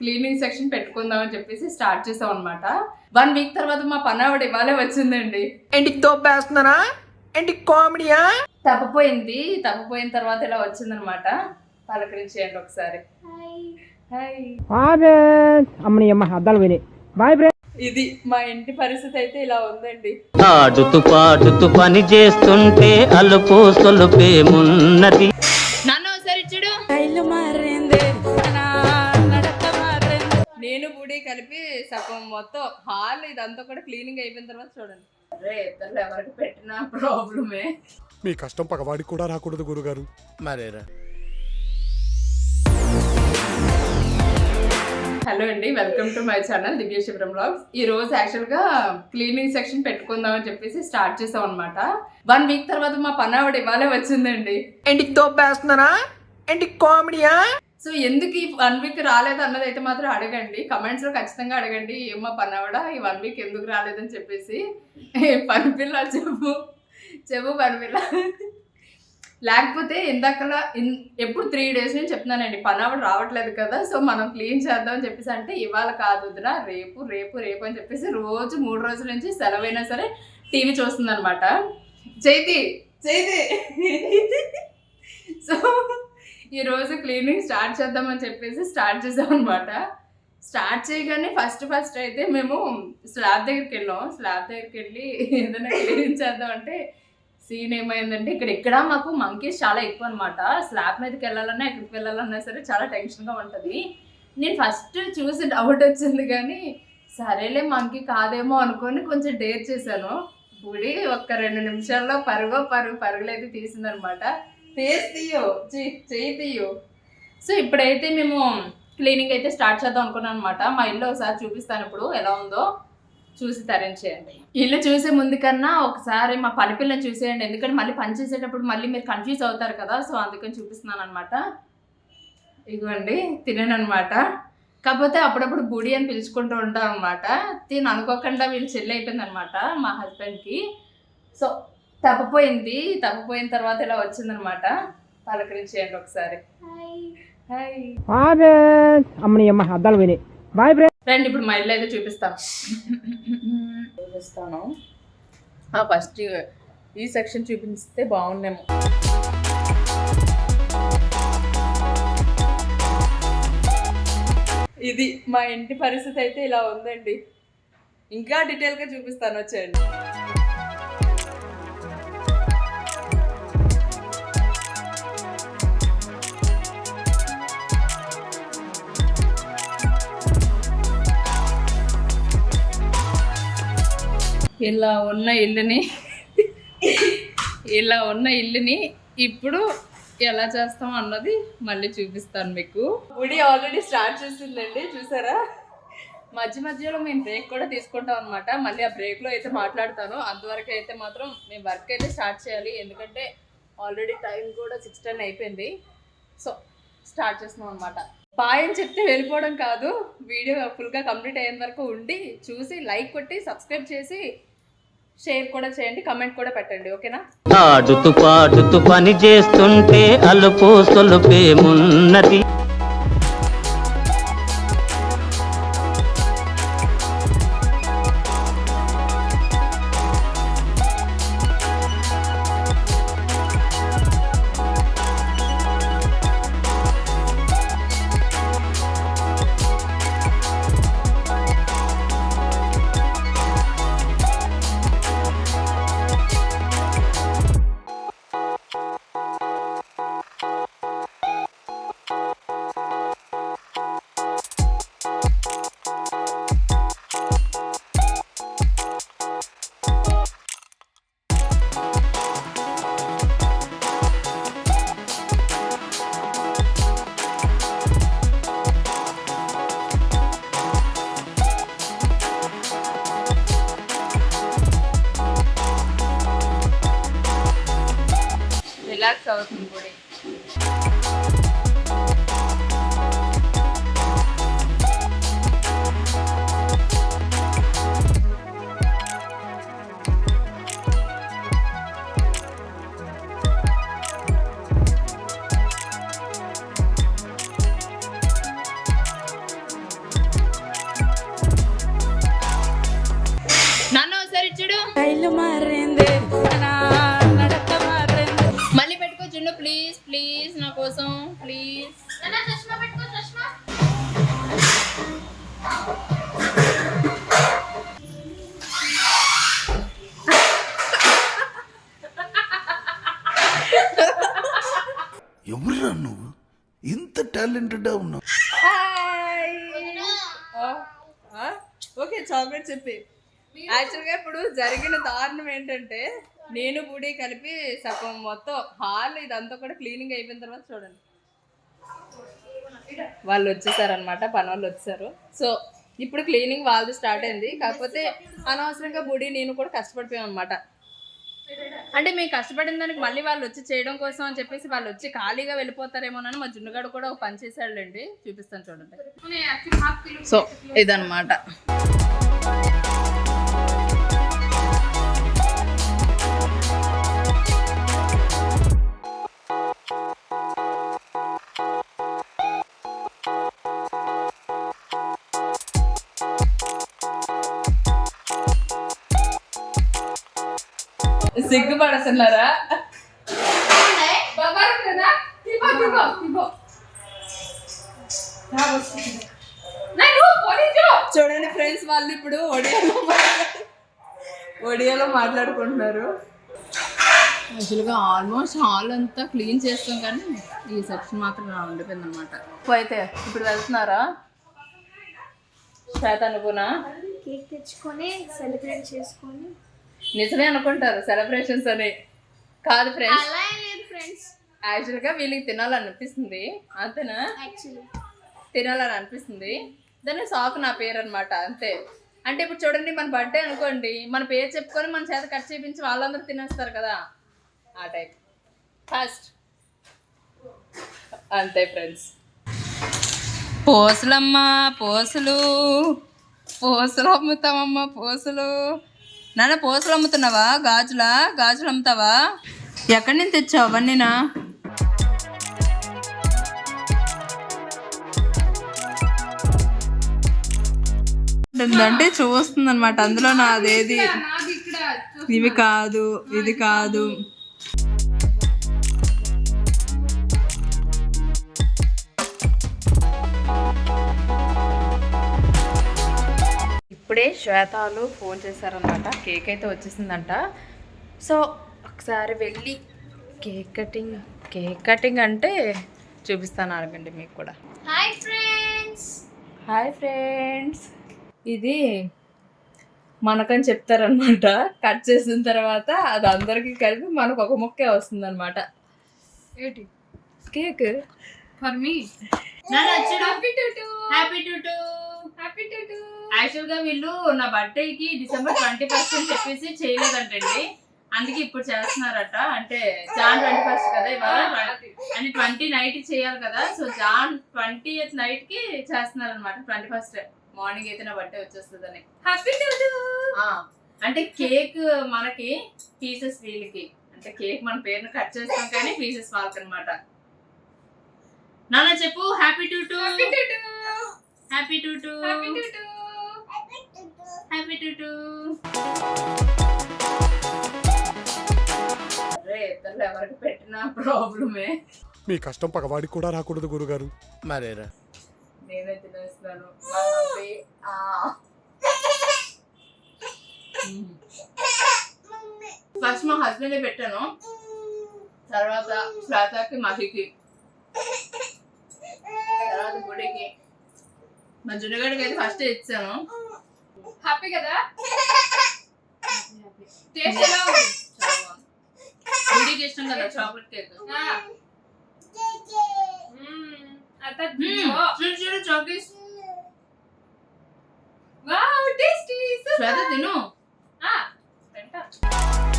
Cleaning section పెట్టుకుందాం అని చెప్పేసి స్టార్ట్ చేసాం అనమాట వన్ వీక్ తర్వాత మా పనావిడ ఇవాళే వచ్చిందండి. ఏంటి తోపేస్తున్నారా ఏంటి కామెడీయా తప్పపోయింది. తప్పపోయిన తర్వాత ఇలా వచ్చిందనమాట పలకరించేయండి ఒకసారి. అద్దాలు పోయినాయి బాయ్ ఫ్రెండ్ ఇది మా ఇంటి పరిస్థితి అయితే ఇలా ఉందండి. ఆడుతూ పాడుతూ పని చేస్తుంటే అలుపు సొలుపేమున్నది నాన్న ఒకసారి చూడు నేను బుడి కలిపి సగం మొత్తం హాల్ ఇదంతా కూడా క్లీనింగ్ అయిపోయిన తర్వాత చూడండి. ఇద్దరు ఎవరికి పెట్టిన ప్రాబ్లమే. మీ కష్టం పగవాడికి కూడా రాకూడదు గురుగారు. మరేరా? హలో అండి welcome to my channel Divya Shivaram blogs. ఈ రోజు యాక్చువల్గా క్లీనింగ్ సెక్షన్ పెట్టుకుందాం అని చెప్పేసి స్టార్ట్ చేసాం అనమాట వన్ వీక్ తర్వాత మా పనావిడ ఇవాళే వచ్చిందండి. ఏంటి తోపేస్తున్నారా ఏంటి కామెడీయా? సో ఎందుకు ఈ వన్ వీక్ రాలేదు అన్నది అయితే మాత్రం అడగండి. కమెంట్స్లో ఖచ్చితంగా అడగండి. ఏమో పనావిడ ఈ వన్ వీక్ ఎందుకు రాలేదని చెప్పేసి. పని పిల్ల చెప్పు. చెప్పు పని పిల్ల. లేకపోతే ఇందాకలా ఎప్పుడు త్రీ డేస్ నుంచి చెప్తున్నానండి. పనావిడ రావట్లేదు కదా సో మనం క్లీన్ చేద్దాం అని చెప్పేసి అంటే ఇవాళ కాదు వదినా రేపు రేపు రేపు అని చెప్పేసి రోజు మూడు రోజుల నుంచి సెలవైనా సరే టీవీ చూస్తుంది అనమాట చేతి చేతి సో ఈరోజు క్లీనింగ్ స్టార్ట్ చేద్దామని చెప్పేసి స్టార్ట్ చేసాం అనమాట స్టార్ట్ చేయగానే ఫస్ట్ ఫస్ట్ అయితే మేము స్లాబ్ దగ్గరికి వెళ్ళాం. స్లాబ్ దగ్గరికి వెళ్ళి ఏదైనా క్లీన్ చేద్దాం అంటే సీన్ ఏమైందంటే ఇక్కడ ఇక్కడ మాకు మంకీస్ చాలా ఎక్కువ అనమాట స్లాబ్ మీదకి వెళ్ళాలన్నా ఎక్కడికి వెళ్ళాలన్నా సరే చాలా టెన్షన్గా ఉంటుంది. నేను ఫస్ట్ చూసి డౌట్ వచ్చింది కానీ సరేలే మంకీ కాదేమో అనుకొని కొంచెం డేర్ చేశాను. గుడి ఒక్క రెండు నిమిషాల్లో పరుగో పరుగు పరుగులు అయితే తీసిందనమాట ఫేస్ తీయో. చెయ్యి తీయో. సో ఇప్పుడైతే మేము క్లీనింగ్ అయితే స్టార్ట్ చేద్దాం అనుకున్నాను అనమాట మా ఇల్లు ఒకసారి చూపిస్తాను ఇప్పుడు ఎలా ఉందో. చూసి తరించేయండి ఇల్లు చూసే ముందు కన్నా ఒకసారి మా పని పిల్లని చూసేయండి. ఎందుకంటే మళ్ళీ పని చేసేటప్పుడు మళ్ళీ మీరు కన్ఫ్యూజ్ అవుతారు కదా. సో అందుకని చూపిస్తున్నాను అనమాట ఇదిగోండి తినను అనమాట కాకపోతే అప్పుడప్పుడు బుడి అని పిలుచుకుంటూ ఉంటాం అనమాట తిని అనుకోకుండా వీళ్ళు చెల్లి అయిపోయింది అనమాట మా హస్బెండ్కి సో తప్పపోయింది. తప్పపోయిన తర్వాత ఇలా వచ్చిందనమాట. పలకరించేయండి ఒకసారి. హాయ్ అమ్మని అమ్మ అద్దాలు పోయినాయి. బాయ్ ఫ్రెండ్ రండి ఇప్పుడు మా ఇల్లు అయితే చూపిస్తాను. చూపిస్తాను. ఫస్ట్ ఈ సెక్షన్ చూపిస్తే బాగుండేమో. ఇది మా ఇంటి పరిస్థితి అయితే ఇలా ఉందండి. ఇంకా డీటెయిల్గా చూపిస్తాను వచ్చేయండి. ఇలా ఉన్న ఇల్లుని ఇలా ఉన్న ఇల్లుని ఇప్పుడు ఎలా చేస్తాం అన్నది మళ్ళీ చూపిస్తాను మీకు. గుడి ఆల్రెడీ స్టార్ట్ చేసిందండి చూసారా? మధ్య మధ్యలో మేము బ్రేక్ కూడా తీసుకుంటాం అనమాట మళ్ళీ ఆ బ్రేక్లో అయితే మాట్లాడతాను. అంతవరకు అయితే మాత్రం మేము వర్క్ అయితే స్టార్ట్ చేయాలి. ఎందుకంటే ఆల్రెడీ టైం కూడా సిక్స్ టెన్ అయిపోయింది. సో స్టార్ట్ చేస్తున్నాం అనమాట బాయ్ అని చెప్తే వెళ్ళిపోవడం కాదు. వీడియో ఫుల్గా కంప్లీట్ అయ్యేంత వరకు ఉండి చూసి లైక్ కొట్టి సబ్స్క్రైబ్ చేసి షేర్ కూడా చేయండి కమెంట్ కూడా పెట్టండి. ఓకేనా? ఆడుతూ పాడుతూ పని చేస్తుంటే అలుపు సొలుపేమున్నది সহজ করে ప్లీజ్ చష్మా పెట్టుకో చష్మా. ఎవరురా నువ్వు? ఇంత టాలెంటెడ్ ఉన్నావు. ఓకే చాక్లెట్ చెప్పి. యాక్చువల్గా ఇప్పుడు జరిగిన దారుణం ఏంటంటే నేను బుడి కలిపి సగం మొత్తం హాల్ ఇదంతా కూడా క్లీనింగ్ అయిపోయిన తర్వాత చూడండి. వాళ్ళు వచ్చేసారనమాట పని వాళ్ళు వచ్చేసారు సో ఇప్పుడు క్లీనింగ్ వాళ్ళది స్టార్ట్ అయింది. కాకపోతే అనవసరంగా బుడి నేను కూడా కష్టపడిపోయాం అనమాట అంటే మేము కష్టపడిన దానికి మళ్ళీ వాళ్ళు వచ్చి చేయడం కోసం అని చెప్పేసి వాళ్ళు వచ్చి ఖాళీగా వెళ్ళిపోతారేమోనని మా జున్నుగాడు కూడా ఒక పని చేశాడులేండి. చూపిస్తాను చూడండి. సో ఇదన్నమాట. సిగ్గుపడుతున్నారా చూడండి ఫ్రెండ్స్ వాళ్ళు ఇప్పుడు ఒడియాలో ఒడియాలో మాట్లాడుకుంటున్నారు. యాక్చువల్గా ఆల్మోస్ట్ హాల్ అంతా క్లీన్ చేస్తాం కానీ ఈ సెక్షన్ మాత్రం నా ఉండిపోయింది అనమాట అయితే ఇప్పుడు వెళ్తున్నారా? శ్వేత అనుకున్నా కేక్ తెచ్చుకొని సెలబ్రేట్ చేసుకొని నిజమే అనుకుంటారు సెలబ్రేషన్స్ అని. కాదు ఫ్రెండ్స్ అలా ఏం లేదు ఫ్రెండ్స్ యాక్చువల్గా వీళ్ళకి తినాలనిపిస్తుంది. అంతేనా? యాక్చువల్లీ తినాలని అనిపిస్తుంది దాన్ని సాకు నా పేరు అనమాట అంతే. అంటే ఇప్పుడు చూడండి మన బర్త్డే అనుకోండి మన పేరు చెప్పుకొని మన చేత కట్ చేయించి వాళ్ళందరూ తినేస్తారు కదా. ఆ టైప్ ఫస్ట్ అంతే ఫ్రెండ్స్ పోసులమ్మా పోసులు. పోసులు అమ్ముతామమ్మా పోసులు. నాన్న పోసులు అమ్ముతున్నావా? గాజులా? గాజులు అమ్ముతావా? ఎక్కడి నుంచి తెచ్చావు అవన్నీనా అంటే చూస్తుంది అనమాట అందులో నాదేది ఇవి కాదు ఇది కాదు. ఇప్పుడే శ్వేతాలు ఫోన్ చేశారనమాట కేక్ అయితే వచ్చేసిందంట. సో ఒకసారి వెళ్ళి కేక్ కటింగ్ కేక్ కటింగ్ అంటే చూపిస్తాను అడగండి మీకు కూడా. Hi friends. Hi friends. ఇది మనకని చెప్తారనమాట కట్ చేసిన తర్వాత అది అందరికీ కలిపి మనకు ఒక ముక్కే వస్తుంది అనమాట ఏంటి cake for me. Happy to happy యాక్చువల్గా వీళ్ళు నా బర్త్డేకి డిసెంబర్ ట్వంటీ ఫస్ట్ అని చెప్పేసి చేయలేదంటండి. అందుకే ఇప్పుడు చేస్తున్నారట. అంటే జాన్ ట్వంటీ ఫస్ట్ కదా ఇవాళ. అంటే ట్వంటీ నైట్ చేయాలి కదా. సో జాన్ ట్వంటీ నైట్కి చేస్తున్నారు అనమాట ట్వంటీ ఫస్ట్ మార్నింగ్ అయితే నా బర్త్డే వచ్చేస్తుందని. హ్యాపీ అంటే కేక్ మనకి పీసెస్ వీళ్ళకి. అంటే కేక్ మన పేరును కట్ చేస్తాం కానీ పీసెస్ వాళ్ళకి అనమాట నాన్న చెప్పు happy to to happy to to happy to to ఇద్దరు ఎవరికి పెట్టినా ప్రాబ్లమే. మీ కష్టం పగవాడికి కూడా రాకూడదు గురుగారు. మరేరా? నేనే ఆ. ఫస్ట్ మా హస్బెండ్ పెట్టాను. తర్వాత శ్వేతకి మహికి. గుడికి. మా జునగడికి అయితే ఫస్ట్ ఇచ్చాను. హ్యాపీ కదా? టేస్ట్ ఎలా ఉంది? గుడికి ఇష్టం కదా చాక్లెట్ కేక్ చూడు. చూడు చాక్లెట్ వావ్ టేస్టీ శ్వేత తిను. ఫైనల్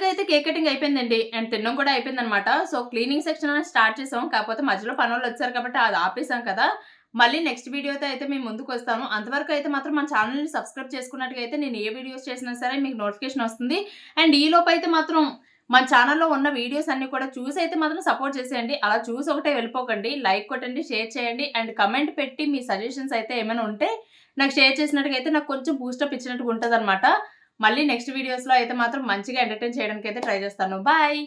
గా అయితే కేక్ కటింగ్ అయిపోయిందండి. అండ్ తినడం కూడా అయిపోయింది అనమాట సో క్లీనింగ్ సెక్షన్ అనేది స్టార్ట్ చేసాం. కాకపోతే మధ్యలో పనులు వచ్చారు కాబట్టి అది ఆపేసాం కదా. మళ్ళీ నెక్స్ట్ వీడియోతో అయితే మేము ముందుకు వస్తాము. అంతవరకు అయితే మాత్రం మన ఛానల్ని సబ్స్క్రైబ్ చేసుకున్నట్టుగా అయితే నేను ఏ వీడియోస్ చేసినా సరే మీకు నోటిఫికేషన్ వస్తుంది. అండ్ ఈ లోపు అయితే మాత్రం మన ఛానల్లో ఉన్న వీడియోస్ అన్ని కూడా చూసి అయితే మాత్రం సపోర్ట్ చేసేయండి. అలా చూసి ఒకటే వెళ్ళిపోకండి. లైక్ కొట్టండి షేర్ చేయండి. అండ్ కమెంట్ పెట్టి మీ సజెషన్స్ అయితే ఏమైనా ఉంటే నాకు షేర్ చేసినట్టుగా అయితే నాకు కొంచెం బూస్టప్ ఇచ్చినట్టుగా ఉంటుంది మళ్ళీ నెక్స్ట్ వీడియోస్లో అయితే మాత్రం మంచిగా ఎంటర్టైన్ చేయడానికి అయితే ట్రై చేస్తాను. బాయ్!